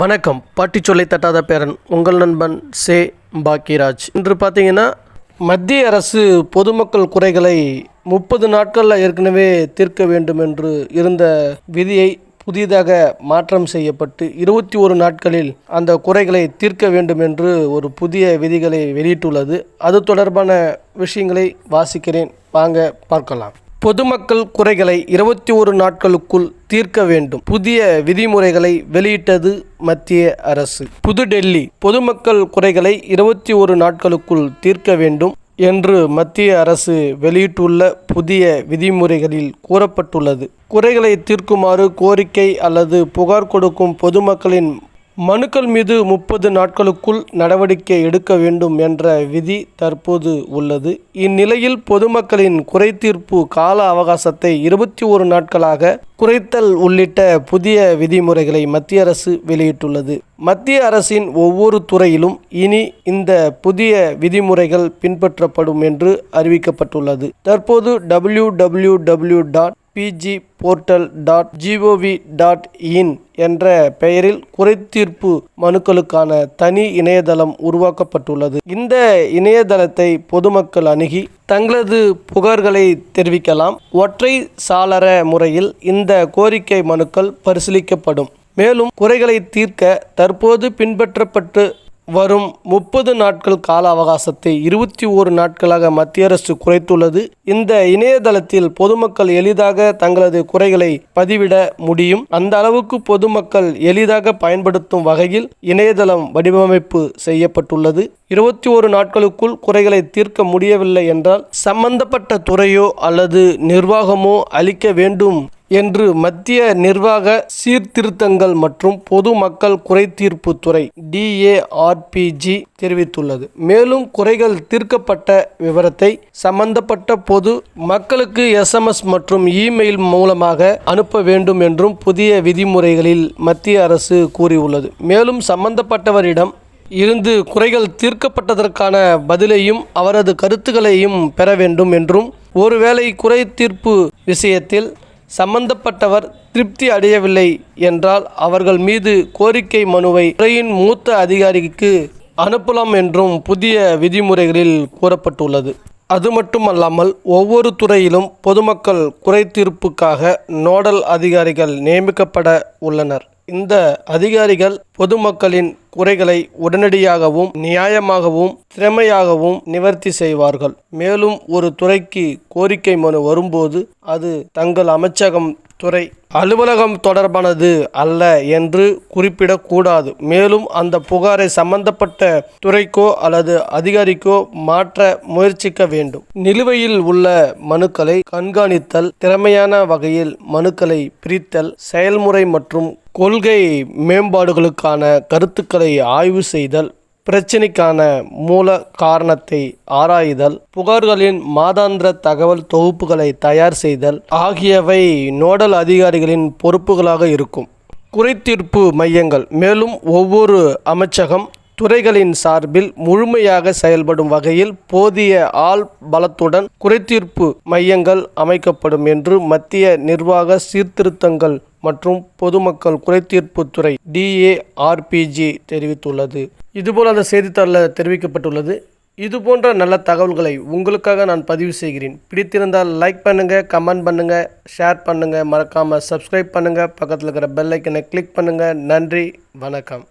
வணக்கம். பாட்டி சொல்லை தட்டாத பேரன் உங்கள் நண்பன் சே. பாக்கியராஜ். இன்று பார்த்தீங்கன்னா மத்திய அரசு பொதுமக்கள் குறைகளை முப்பது நாட்களில் ஏற்கனவே தீர்க்க வேண்டும் என்று இருந்த விதியை புதிதாக மாற்றம் செய்யப்பட்டு இருபத்தி ஒரு நாட்களில் அந்த குறைகளை தீர்க்க வேண்டும் என்று ஒரு புதிய விதிகளை வெளியிட்டுள்ளது. அது தொடர்பான விஷயங்களை வாசிக்கிறேன். வாங்க பார்க்கலாம். பொதுமக்கள் குறைகளை இருபத்தி ஒரு நாட்களுக்குள் தீர்க்க வேண்டும். புதிய விதிமுறைகளை வெளியிட்டது மத்திய அரசு. புதுடெல்லி பொதுமக்கள் குறைகளை இருபத்தி ஒரு நாட்களுக்குள் தீர்க்க வேண்டும் என்று மத்திய அரசு வெளியிட்டுள்ள புதிய விதிமுறைகளில் கூறப்பட்டுள்ளது. குறைகளை தீர்க்குமாறு கோரிக்கை அல்லது புகார் கொடுக்கும் பொதுமக்களின் மனுக்கள் மீது முப்பது நாட்களுக்குள் நடவடிக்கை எடுக்க வேண்டும் என்ற விதி தற்போது உள்ளது. இந்நிலையில் பொதுமக்களின் குறைதீர்ப்பு கால அவகாசத்தை இருபத்தி ஒரு நாட்களாக குறைத்தல் உள்ளிட்ட புதிய விதிமுறைகளை மத்திய அரசு வெளியிட்டுள்ளது. மத்திய அரசின் ஒவ்வொரு துறையிலும் இனி இந்த புதிய விதிமுறைகள் பின்பற்றப்படும் என்று அறிவிக்கப்பட்டுள்ளது. தற்போது W W W dot PG portal dot GOV dot in என்ற பெயரில் குறைதீர்ப்பு மனுக்களுக்கான தனி இணையதளம் உருவாக்கப்பட்டுள்ளது. இந்த இணையதளத்தை பொதுமக்கள் அணுகி தங்களது புகார்களை தெரிவிக்கலாம். ஒற்றை சாளர முறையில் இந்த கோரிக்கை மனுக்கள் பரிசீலிக்கப்படும். மேலும் குறைகளை தீர்க்க தற்போது பின்பற்றப்பட்டு வரும் முப்பது நாட்கள் கால அவகாசத்தை இருபத்தி ஓரு நாட்களாக மத்திய அரசு குறைத்துள்ளது. இந்த இணையதளத்தில் பொதுமக்கள் எளிதாக தங்களது குறைகளை பதிவிட முடியும். அந்த அளவுக்கு பொதுமக்கள் எளிதாக பயன்படுத்தும் வகையில் இணையதளம் வடிவமைப்பு செய்யப்பட்டுள்ளது. இருபத்தி ஓரு நாட்களுக்குள் குறைகளை தீர்க்க முடியவில்லை என்றால் சம்பந்தப்பட்ட துறையோ அல்லது நிர்வாகமோ அளிக்க வேண்டும் என்று மத்திய நிர்வாக சீர்திருத்தங்கள் மற்றும் பொதுமக்கள் குறைதீர்ப்பு துறை டிஏஆர்பிஜி தெரிவித்துள்ளது. மேலும் குறைகள் தீர்க்கப்பட்ட விவரத்தை சம்பந்தப்பட்ட பொது மக்களுக்கு எஸ்எம்எஸ் மற்றும் இமெயில் மூலமாக அனுப்ப வேண்டும் என்றும் புதிய விதிமுறைகளில் மத்திய அரசு கூறியுள்ளது. மேலும் சம்பந்தப்பட்டவரிடம் இருந்து குறைகள் தீர்க்கப்பட்டதற்கான பதிலையும் அவரது கருத்துக்களையும் பெற வேண்டும் என்றும் ஒருவேளை குறை தீர்ப்பு விஷயத்தில் சம்பந்தப்பட்டவர் திருப்தி அடையவில்லை என்றால் அவர்கள் மீது கோரிக்கை மனுவை துறையின் மூத்த அதிகாரிக்கு அனுப்பலாம் என்றும் புதிய விதிமுறைகளில் கூறப்பட்டுள்ளது. அது மட்டுமல்லாமல் ஒவ்வொரு துறையிலும் பொதுமக்கள் குறை தீர்ப்புக்காக நோடல் அதிகாரிகள் நியமிக்கப்பட உள்ளனர். இந்த அதிகாரிகள் பொதுமக்களின் குறைகளை உடனடியாகவும் நியாயமாகவும் திறமையாகவும் நிவர்த்தி செய்வார்கள். மேலும் ஒரு துறைக்கு கோரிக்கை மனு வரும்போது அது தங்கள் அமைச்சகம் துறை அலுவலகம் தொடர்பானது அல்ல என்று குறிப்பிடக்கூடாது. மேலும் அந்த புகாரை சம்பந்தப்பட்ட துறைக்கோ அல்லது அதிகாரிக்கோ மாற்ற முயற்சிக்க வேண்டும். நிலுவையில் உள்ள மனுக்களை கண்காணித்தல் திறமையான வகையில் மனுக்களை பிரித்தல் செயல்முறை மற்றும் கொள்கை மேம்பாடுகளுக்கான கருத்துக்களை ஆய்வு செய்தல் பிரச்சினைக்கான மூல காரணத்தை ஆராய்தல் புகார்களின் மாதாந்திர தகவல் தொகுப்புகளை தயார் செய்தல் ஆகியவை நோடல் அதிகாரிகளின் பொறுப்புகளாக இருக்கும். குறைதீர்ப்பு மையங்கள் மேலும் ஒவ்வொரு அமைச்சகம் துறைகளின் சார்பில் முழுமையாக செயல்படும் வகையில் போதிய ஆள் பலத்துடன் குறைதீர்ப்பு மையங்கள் அமைக்கப்படும் என்று மத்திய நிர்வாக சீர்திருத்தங்கள் மற்றும் பொதுமக்கள் குறைதீர்ப்புத்துறை டிஏஆர்பிஜி தெரிவித்துள்ளது. இதுபோல் அந்த செய்தித்தாளில் தெரிவிக்கப்பட்டுள்ளது. இது போன்ற நல்ல தகவல்களை உங்களுக்காக நான் பதிவு செய்கிறேன். பிடித்திருந்தால் லைக் பண்ணுங்கள் கமெண்ட் பண்ணுங்கள் ஷேர் பண்ணுங்கள் மறக்காமல் சப்ஸ்கிரைப் பண்ணுங்கள் பக்கத்தில் இருக்கிற பெல் ஐக்கனை கிளிக் பண்ணுங்கள் நன்றி வணக்கம்.